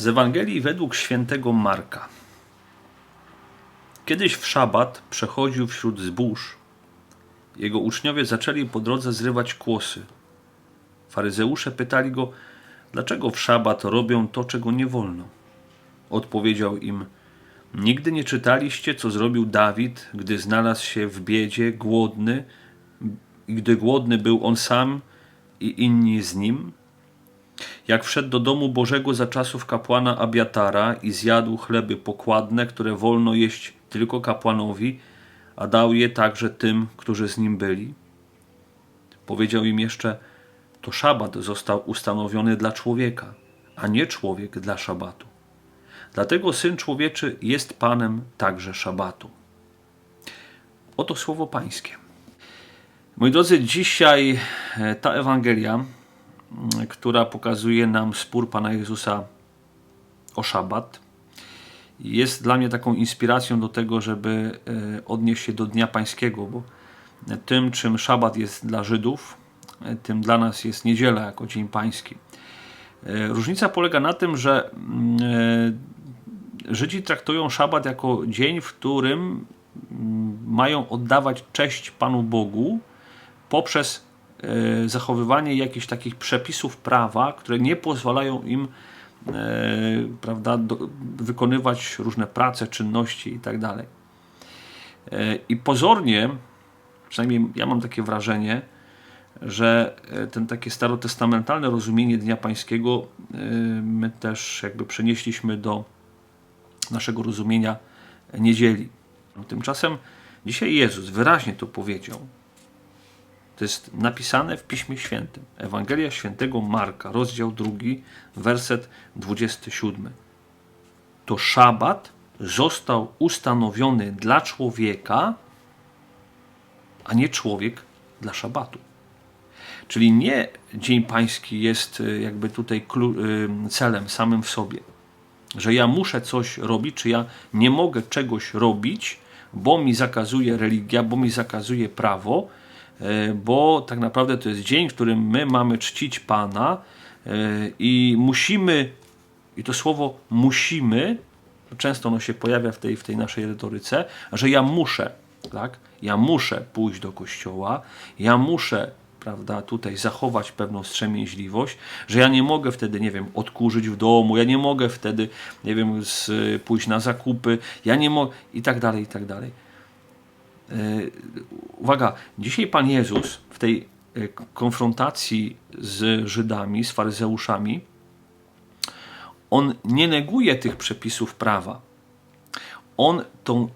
Z Ewangelii według świętego Marka. Kiedyś w szabat przechodził wśród zbóż. Jego uczniowie zaczęli po drodze zrywać kłosy. Faryzeusze pytali go, dlaczego w szabat robią to, czego nie wolno. Odpowiedział im, nigdy nie czytaliście, co zrobił Dawid, gdy znalazł się w biedzie, głodny, gdy głodny był on sam i inni z nim? Jak wszedł do domu Bożego za czasów kapłana Abiatara i zjadł chleby pokładne, które wolno jeść tylko kapłanowi, a dał je także tym, którzy z nim byli. Powiedział im jeszcze, to szabat został ustanowiony dla człowieka, a nie człowiek dla szabatu. Dlatego Syn Człowieczy jest Panem także szabatu. Oto słowo Pańskie. Moi drodzy, dzisiaj e, ta Ewangelia, która pokazuje nam spór Pana Jezusa o szabat, jest dla mnie taką inspiracją do tego, żeby e, odnieść się do Dnia Pańskiego, bo tym, czym szabat jest dla Żydów, e, tym dla nas jest niedziela jako Dzień Pański. E, Różnica polega na tym, że mm, Żydzi traktują szabat jako dzień, w którym mm, mają oddawać cześć Panu Bogu poprzez zachowywanie jakichś takich przepisów prawa, które nie pozwalają im e, prawda, do, wykonywać różne prace, czynności itd. E, I pozornie, przynajmniej ja mam takie wrażenie, że e, ten takie starotestamentalne rozumienie Dnia Pańskiego e, my też jakby przenieśliśmy do naszego rozumienia niedzieli. Tymczasem dzisiaj Jezus wyraźnie to powiedział. To jest napisane w Piśmie Świętym. Ewangelia Świętego Marka, rozdział 2, werset 27. To szabat został ustanowiony dla człowieka, a nie człowiek dla szabatu. Czyli nie Dzień Pański jest y, jakby tutaj y, celem samym w sobie, że ja muszę coś robić, czy ja nie mogę czegoś robić, bo mi zakazuje religia, bo mi zakazuje prawo, bo tak naprawdę to jest dzień, w którym my mamy czcić Pana y, i musimy, i to słowo musimy, często ono się pojawia w tej, w tej naszej retoryce, że ja muszę, tak? Ja muszę pójść do kościoła, ja muszę prawda, tutaj zachować pewną wstrzemięźliwość, że ja nie mogę wtedy, nie wiem, odkurzyć w domu, ja nie mogę wtedy, nie wiem, z, pójść na zakupy, ja nie mogę i tak dalej, i tak dalej. E, Uwaga, dzisiaj Pan Jezus w tej e, konfrontacji z Żydami, z faryzeuszami, on nie neguje tych przepisów prawa. On tą,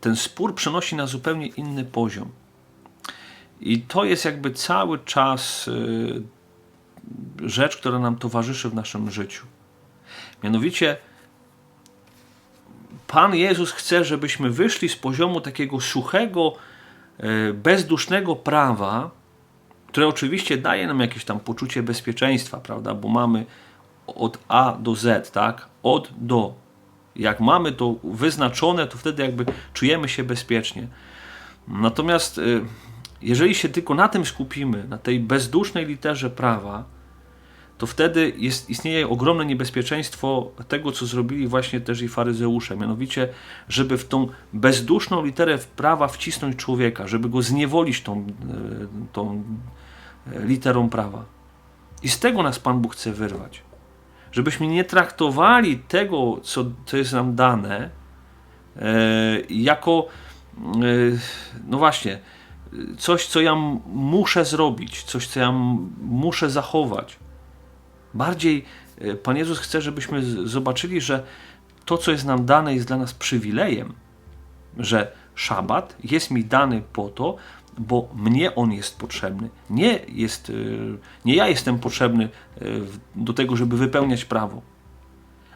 ten spór przenosi na zupełnie inny poziom. I to jest jakby cały czas rzecz, która nam towarzyszy w naszym życiu. Mianowicie, Pan Jezus chce, żebyśmy wyszli z poziomu takiego suchego, y, bezdusznego prawa, które oczywiście daje nam jakieś tam poczucie bezpieczeństwa, prawda? Bo mamy od A do Z, tak? Od do. Jak mamy to wyznaczone, to wtedy jakby czujemy się bezpiecznie. Natomiast y, jeżeli się tylko na tym skupimy, na tej bezdusznej literze prawa, to wtedy jest, istnieje ogromne niebezpieczeństwo tego, co zrobili właśnie też i faryzeusze, mianowicie, żeby w tą bezduszną literę prawa wcisnąć człowieka, żeby go zniewolić tą, e, tą e, literą prawa. I z tego nas Pan Bóg chce wyrwać. Żebyśmy nie traktowali tego, co, co jest nam dane, e, jako, no właśnie, coś, co ja muszę zrobić, coś, co ja muszę zachować. Bardziej e, Pan Jezus chce, żebyśmy zobaczyli, że to, co jest nam dane, jest dla nas przywilejem, że szabat jest mi dany po to, bo mnie on jest potrzebny. Nie, jest, e, nie ja jestem potrzebny e, do tego, żeby wypełniać prawo.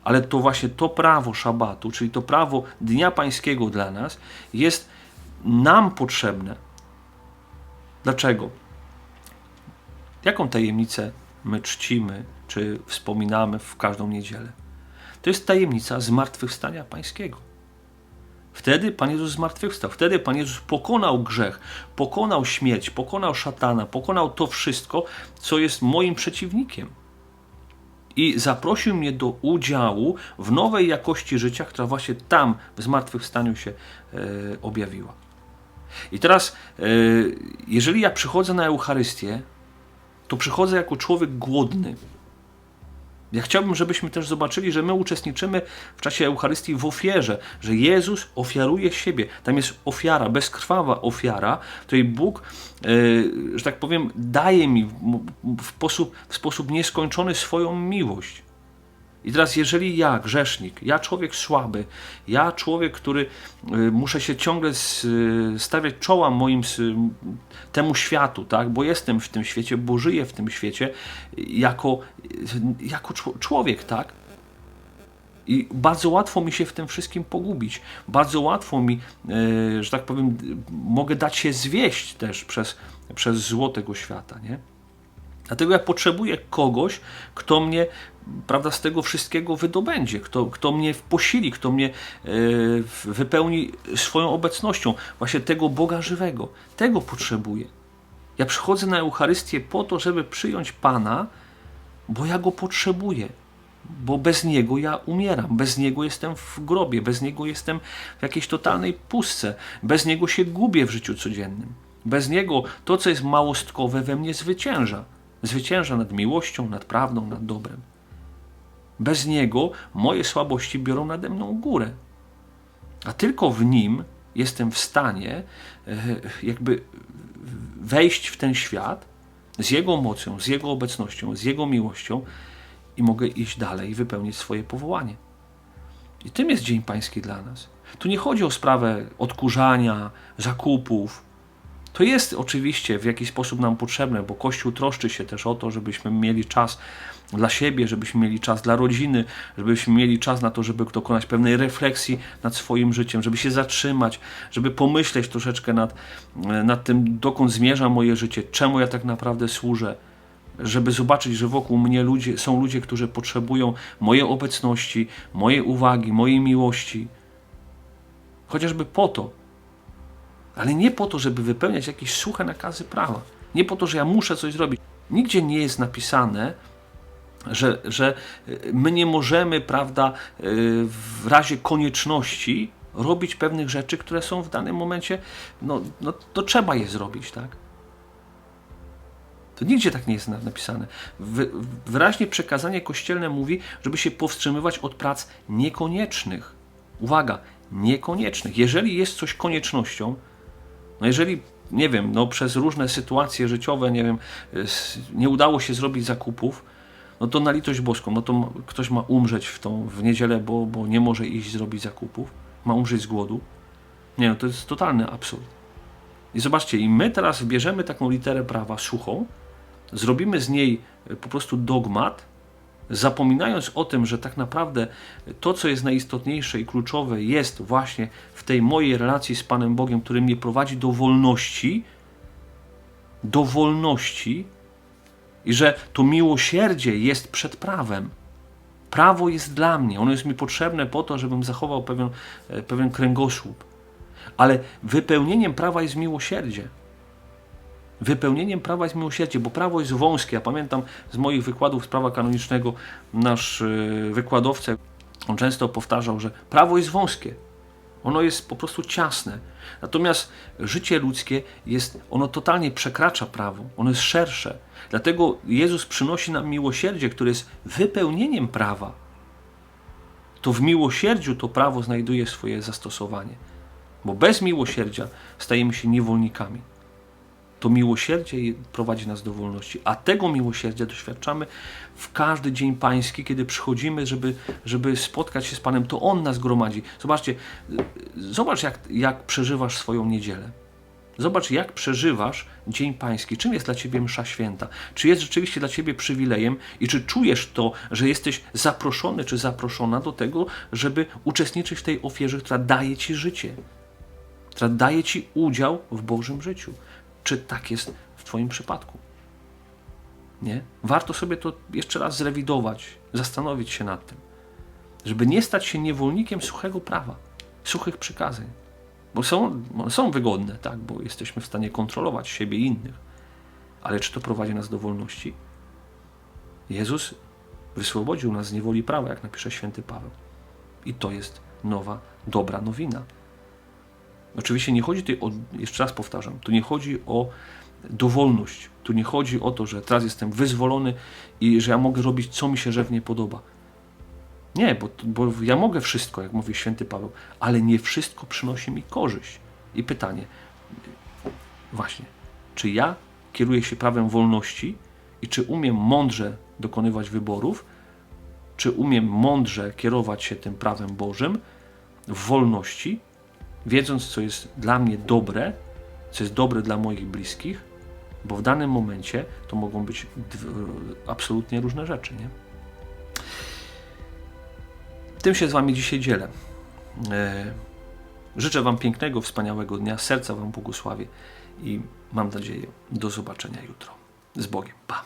Ale to właśnie to prawo szabatu, czyli to prawo Dnia Pańskiego dla nas, jest nam potrzebne. Dlaczego? Jaką tajemnicę my czcimy, czy wspominamy w każdą niedzielę? To jest tajemnica zmartwychwstania Pańskiego. Wtedy Pan Jezus zmartwychwstał. Wtedy Pan Jezus pokonał grzech, pokonał śmierć, pokonał szatana, pokonał to wszystko, co jest moim przeciwnikiem. i zaprosił mnie do udziału w nowej jakości życia, która właśnie tam w zmartwychwstaniu się e, objawiła. I teraz, e, jeżeli ja przychodzę na Eucharystię, to przychodzę jako człowiek głodny. Ja chciałbym, żebyśmy też zobaczyli, że my uczestniczymy w czasie Eucharystii w ofierze, że Jezus ofiaruje siebie. Tam jest ofiara, bezkrwawa ofiara, której Bóg, e, że tak powiem, daje mi w sposób, w sposób nieskończony swoją miłość. I teraz, jeżeli ja, grzesznik, ja człowiek słaby, ja człowiek, który y, muszę się ciągle stawiać czoła moim temu światu, tak? bo jestem w tym świecie, bo żyję w tym świecie jako, jako człowiek, tak? I bardzo łatwo mi się w tym wszystkim pogubić. Bardzo łatwo mi, y, że tak powiem, mogę dać się zwieść też przez, przez zło tego świata, nie? Dlatego ja potrzebuję kogoś, kto mnie prawda, z tego wszystkiego wydobędzie, kto, kto mnie posili, kto mnie e, wypełni swoją obecnością, właśnie tego Boga żywego. Tego potrzebuję. Ja przychodzę na Eucharystię po to, żeby przyjąć Pana, bo ja Go potrzebuję. Bo bez Niego ja umieram, bez Niego jestem w grobie, bez Niego jestem w jakiejś totalnej pustce, bez Niego się gubię w życiu codziennym. Bez Niego to, co jest małostkowe, we mnie zwycięża. Zwycięża nad miłością, nad prawdą, nad dobrem. Bez Niego moje słabości biorą nade mną górę. A tylko w Nim jestem w stanie e, jakby wejść w ten świat z Jego mocą, z Jego obecnością, z Jego miłością i mogę iść dalej i wypełnić swoje powołanie. I tym jest Dzień Pański dla nas. Tu nie chodzi o sprawę odkurzania, zakupów, to jest oczywiście w jakiś sposób nam potrzebne, bo Kościół troszczy się też o to, żebyśmy mieli czas dla siebie, żebyśmy mieli czas dla rodziny, żebyśmy mieli czas na to, żeby dokonać pewnej refleksji nad swoim życiem, żeby się zatrzymać, żeby pomyśleć troszeczkę nad, nad tym, dokąd zmierza moje życie, czemu ja tak naprawdę służę, żeby zobaczyć, że wokół mnie ludzie, są ludzie, którzy potrzebują mojej obecności, mojej uwagi, mojej miłości. Chociażby po to, ale nie po to, żeby wypełniać jakieś suche nakazy prawa. Nie po to, że ja muszę coś zrobić. Nigdzie nie jest napisane, że, że my nie możemy, prawda, w razie konieczności robić pewnych rzeczy, które są w danym momencie, no, no to trzeba je zrobić, tak? To nigdzie tak nie jest napisane. Wyraźnie przekazanie kościelne mówi, żeby się powstrzymywać od prac niekoniecznych. Uwaga, niekoniecznych. Jeżeli jest coś koniecznością, no jeżeli, nie wiem, no przez różne sytuacje życiowe, nie wiem, nie udało się zrobić zakupów, no to na litość boską, no to ktoś ma umrzeć w tą w niedzielę, bo, bo nie może iść zrobić zakupów, ma umrzeć z głodu. Nie, no to jest totalny absurd. I zobaczcie, i my teraz bierzemy taką literę prawa suchą, zrobimy z niej po prostu dogmat, zapominając o tym, że tak naprawdę to, co jest najistotniejsze i kluczowe, jest właśnie w tej mojej relacji z Panem Bogiem, który mnie prowadzi do wolności, do wolności, i że to miłosierdzie jest przed prawem. Prawo jest dla mnie, ono jest mi potrzebne po to, żebym zachował pewien, e, pewien kręgosłup. Ale wypełnieniem prawa jest miłosierdzie. Wypełnieniem prawa jest miłosierdzie, bo prawo jest wąskie. Ja pamiętam z moich wykładów z prawa kanonicznego nasz e, wykładowca, on często powtarzał, że prawo jest wąskie. Ono jest po prostu ciasne. Natomiast życie ludzkie jest, ono totalnie przekracza prawo, ono jest szersze. Dlatego Jezus przynosi nam miłosierdzie, które jest wypełnieniem prawa. To w miłosierdziu to prawo znajduje swoje zastosowanie. Bo bez miłosierdzia stajemy się niewolnikami to miłosierdzie prowadzi nas do wolności. A tego miłosierdzia doświadczamy w każdy dzień pański, kiedy przychodzimy, żeby, żeby spotkać się z Panem, to On nas gromadzi. Zobaczcie, zobacz jak, jak przeżywasz swoją niedzielę. Zobacz, jak przeżywasz Dzień Pański. Czym jest dla Ciebie msza święta? Czy jest rzeczywiście dla Ciebie przywilejem i czy czujesz to, że jesteś zaproszony czy zaproszona do tego, żeby uczestniczyć w tej ofierze, która daje Ci życie, która daje Ci udział w Bożym życiu? Czy tak jest w Twoim przypadku? Nie? Warto sobie to jeszcze raz zrewidować, zastanowić się nad tym, żeby nie stać się niewolnikiem suchego prawa, suchych przykazań. Bo są, są wygodne, tak, bo jesteśmy w stanie kontrolować siebie i innych. Ale czy to prowadzi nas do wolności? Jezus Wyswobodził nas z niewoli prawa, jak napisze święty Paweł. I to jest nowa, dobra nowina. Oczywiście nie chodzi tutaj o, jeszcze raz powtarzam, tu nie chodzi o dowolność. Tu nie chodzi o to, że teraz jestem wyzwolony i że ja mogę robić, co mi się żywnie podoba. Nie, bo, bo ja mogę wszystko, jak mówi święty Paweł, ale nie wszystko przynosi mi korzyść. I pytanie, właśnie, czy ja kieruję się prawem wolności i czy umiem mądrze dokonywać wyborów, czy umiem mądrze kierować się tym prawem Bożym w wolności, wiedząc, co jest dla mnie dobre, co jest dobre dla moich bliskich, bo w danym momencie to mogą być absolutnie różne rzeczy. Nie? Tym się z Wami dzisiaj dzielę. E, Życzę Wam pięknego, wspaniałego dnia, serca Wam błogosławię i mam nadzieję do zobaczenia jutro. Z Bogiem. Pa!